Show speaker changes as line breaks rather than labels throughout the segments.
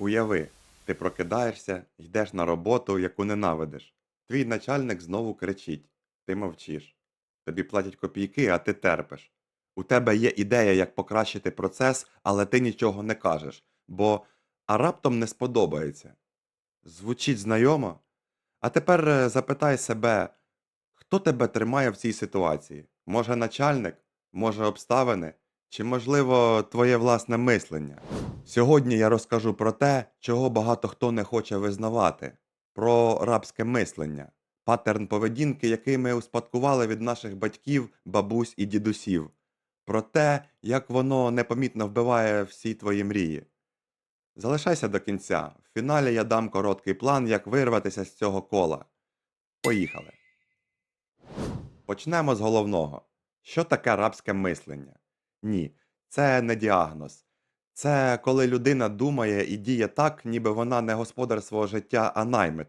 Уяви, ти прокидаєшся, йдеш на роботу, яку ненавидиш. Твій начальник знову кричить, ти мовчиш. Тобі платять копійки, а ти терпиш. У тебе є ідея, як покращити процес, але ти нічого не кажеш, бо а раптом не сподобається. Звучить знайомо? А тепер е, запитай себе, хто тебе тримає в цій ситуації? Може начальник? Може обставини? Чи, можливо, твоє власне мислення? Сьогодні я розкажу про те, чого багато хто не хоче визнавати, про рабське мислення, паттерн поведінки, який ми успадкували від наших батьків, бабусь і дідусів, про те, як воно непомітно вбиває всі твої мрії. Залишайся до кінця. В фіналі я дам короткий план, як вирватися з цього кола. Поїхали. Почнемо з головного. Що таке рабське мислення? Ні, це не діагноз. Це коли людина думає і діє так, ніби вона не господар свого життя, а наймит.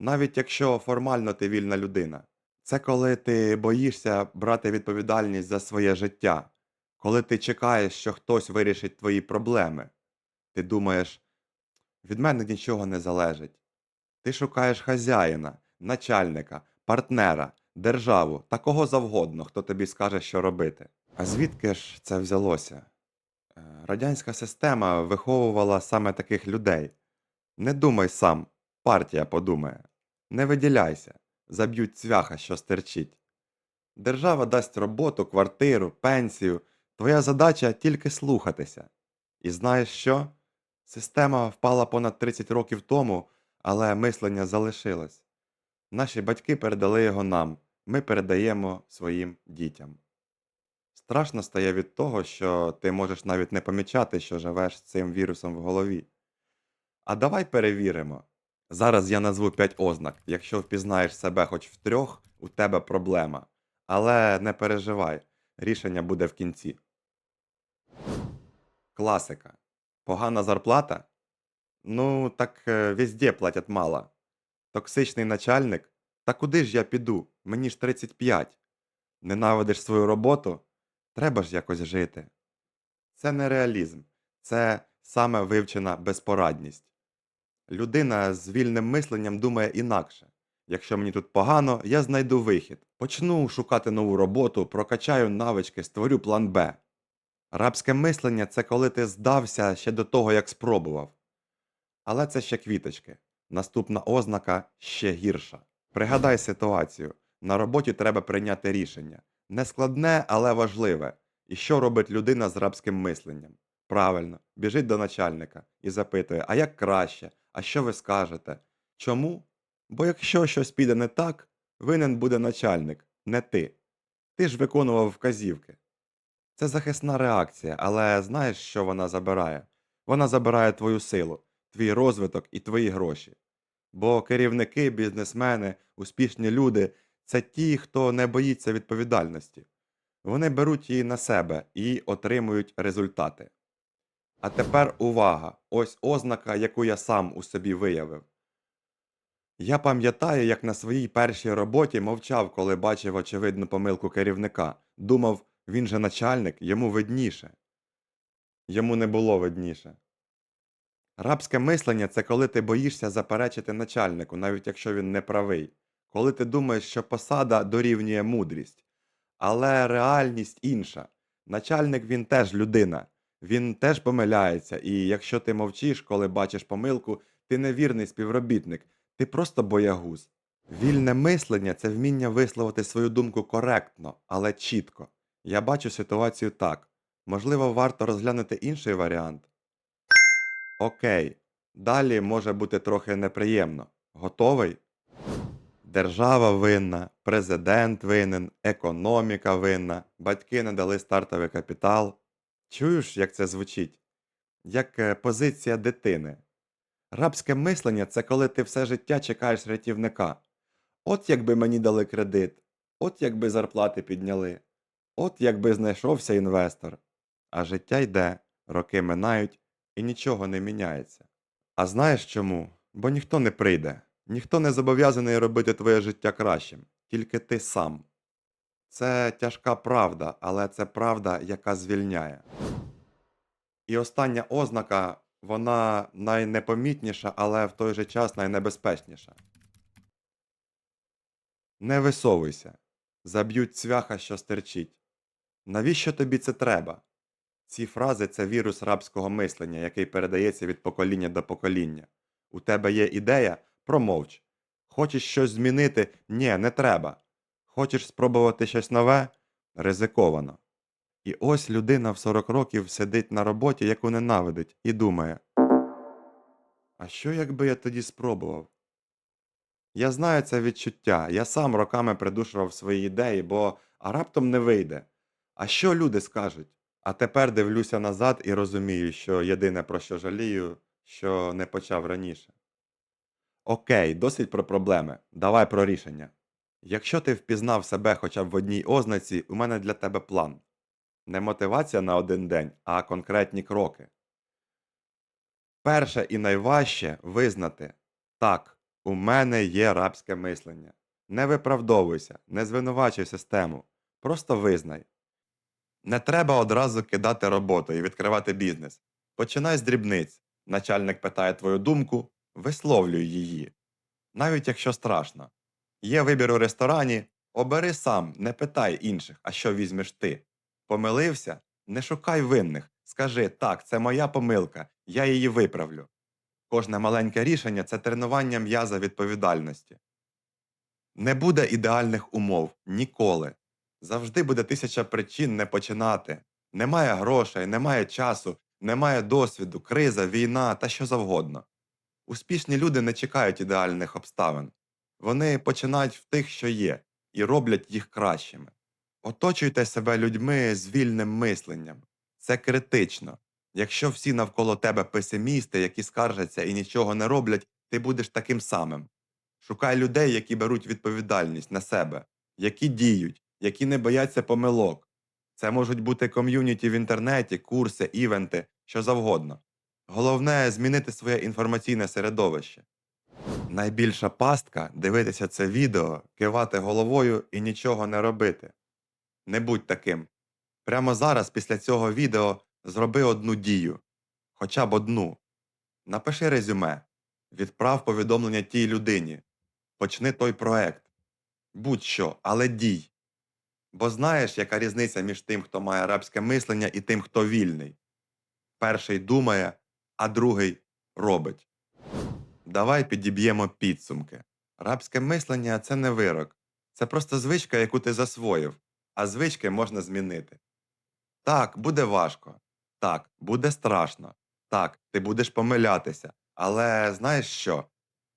Навіть якщо формально ти вільна людина. Це коли ти боїшся брати відповідальність за своє життя, коли ти чекаєш, що хтось вирішить твої проблеми. Ти думаєш, від мене нічого не залежить. Ти шукаєш хазяїна, начальника, партнера, державу та кого завгодно, хто тобі скаже, що робити. А звідки ж це взялося? Е, Радянська система виховувала саме таких людей. Не думай сам, партія подумає. Не виділяйся, заб'ють цвяха, що стерчить. Держава дасть роботу, квартиру, пенсію. Твоя задача тільки слухатися. І знаєш що? Система впала понад 30 років тому, але мислення залишилось. Наші батьки передали його нам, ми передаємо своїм дітям. Страшно стає від того, що ти можеш навіть не помічати, що живеш з цим вірусом в голові. А давай перевіримо. Зараз я назву 5 ознак. Якщо впізнаєш себе хоч в трьох, у тебе проблема. Але не переживай, рішення буде в кінці. Класика. Погана зарплата? Ну, так е, везде платять мало. Токсичний начальник? Та куди ж я піду? Мені ж 35. Ненавидиш свою роботу? Треба ж якось жити. Це не реалізм, це саме вивчена безпорадність. Людина з вільним мисленням думає інакше. Якщо мені тут погано, я знайду вихід. Почну шукати нову роботу, прокачаю навички, створю план Б. Рабське мислення це коли ти здався ще до того, як спробував. Але це ще квіточки. Наступна ознака ще гірша. Пригадай ситуацію. На роботі треба прийняти рішення. Нескладне, але важливе. І що робить людина з рабським мисленням? Правильно, біжить до начальника і запитує, а як краще, а що ви скажете? Чому? Бо якщо щось піде не так, винен буде начальник, не ти. Ти ж виконував вказівки. Це захисна реакція, але знаєш, що вона забирає? Вона забирає твою силу, твій розвиток і твої гроші. Бо керівники, бізнесмени, успішні люди це ті, хто не боїться відповідальності. Вони беруть її на себе і отримують результати. А тепер увага! Ось ознака, яку я сам у собі виявив. Я пам'ятаю, як на своїй першій роботі мовчав, коли бачив очевидну помилку керівника. Думав, він же начальник, йому видніше. Йому не було видніше. Рабське мислення це коли ти боїшся заперечити начальнику, навіть якщо він не правий, коли ти думаєш, що посада дорівнює мудрість. Але реальність інша. Начальник він теж людина, він теж помиляється, і якщо ти мовчиш, коли бачиш помилку, ти не вірний співробітник, ти просто боягуз. Вільне мислення це вміння висловити свою думку коректно, але чітко. Я бачу ситуацію так. Можливо, варто розглянути інший варіант. Окей, далі може бути трохи неприємно. Готовий? Держава винна, президент винен, економіка винна, батьки не дали стартовий капітал. Чуєш, як це звучить? Як е, позиція дитини. Рабське мислення це коли ти все життя чекаєш рятівника. От якби мені дали кредит, от якби зарплати підняли, от якби знайшовся інвестор. А життя йде, роки минають і нічого не міняється. А знаєш чому? Бо ніхто не прийде, ніхто не зобов'язаний робити твоє життя кращим, тільки ти сам. Це тяжка правда, але це правда, яка звільняє. І остання ознака Вона найнепомітніша, але в той же час найнебезпечніша. Не висовуйся. Заб'ють цвяха, що стерчить. Навіщо тобі це треба? Ці фрази це вірус рабського мислення, який передається від покоління до покоління. У тебе є ідея? Промовч. Хочеш щось змінити? Ні, не треба. Хочеш спробувати щось нове? Ризиковано. І ось людина в 40 років сидить на роботі, яку ненавидить, і думає: А що якби я тоді спробував? Я знаю це відчуття, я сам роками придушував свої ідеї, бо а раптом не вийде. А що люди скажуть? А тепер дивлюся назад і розумію, що єдине про що жалію, що не почав раніше. Окей, досить про проблеми. Давай про рішення. Якщо ти впізнав себе хоча б в одній ознаці, у мене для тебе план. Не мотивація на один день, а конкретні кроки. Перше і найважче визнати так, у мене є рабське мислення. Не виправдовуйся, не звинувачуй систему. Просто визнай. Не треба одразу кидати роботу і відкривати бізнес. Починай з дрібниць. Начальник питає твою думку, висловлюй її. Навіть якщо страшно. Є вибір у ресторані, обери сам, не питай інших, а що візьмеш ти. Помилився? Не шукай винних. Скажи так, це моя помилка, я її виправлю. Кожне маленьке рішення це тренування м'яза відповідальності. Не буде ідеальних умов ніколи. Завжди буде тисяча причин не починати. Немає грошей, немає часу, немає досвіду, криза, війна та що завгодно. Успішні люди не чекають ідеальних обставин. Вони починають в тих, що є, і роблять їх кращими. Оточуйте себе людьми з вільним мисленням. Це критично. Якщо всі навколо тебе песимісти, які скаржаться і нічого не роблять, ти будеш таким самим. Шукай людей, які беруть відповідальність на себе, які діють, які не бояться помилок. Це можуть бути ком'юніті в інтернеті, курси, івенти, що завгодно. Головне змінити своє інформаційне середовище. Найбільша пастка дивитися це відео, кивати головою і нічого не робити. Не будь таким. Прямо зараз, після цього відео, зроби одну дію. Хоча б одну. Напиши резюме, відправ повідомлення тій людині, почни той проект. Будь-що, але дій. Бо знаєш, яка різниця між тим, хто має арабське мислення, і тим, хто вільний. Перший думає, а другий робить. Давай підіб'ємо підсумки. Рабське мислення це не вирок. Це просто звичка, яку ти засвоїв, а звички можна змінити. Так, буде важко. Так, буде страшно. Так, ти будеш помилятися. Але знаєш що?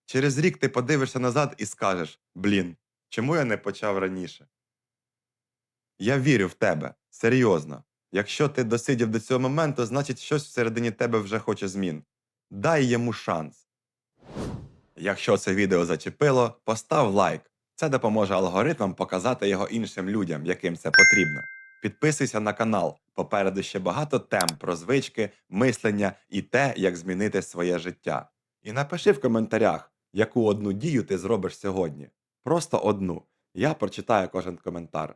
Через рік ти подивишся назад і скажеш: Блін, чому я не почав раніше? Я вірю в тебе, серйозно. Якщо ти досидів до цього моменту, значить щось всередині тебе вже хоче змін. Дай йому шанс. Якщо це відео зачепило, постав лайк. Це допоможе алгоритмам показати його іншим людям, яким це потрібно. Підписуйся на канал. Попереду ще багато тем про звички, мислення і те, як змінити своє життя. І напиши в коментарях, яку одну дію ти зробиш сьогодні. Просто одну. Я прочитаю кожен коментар.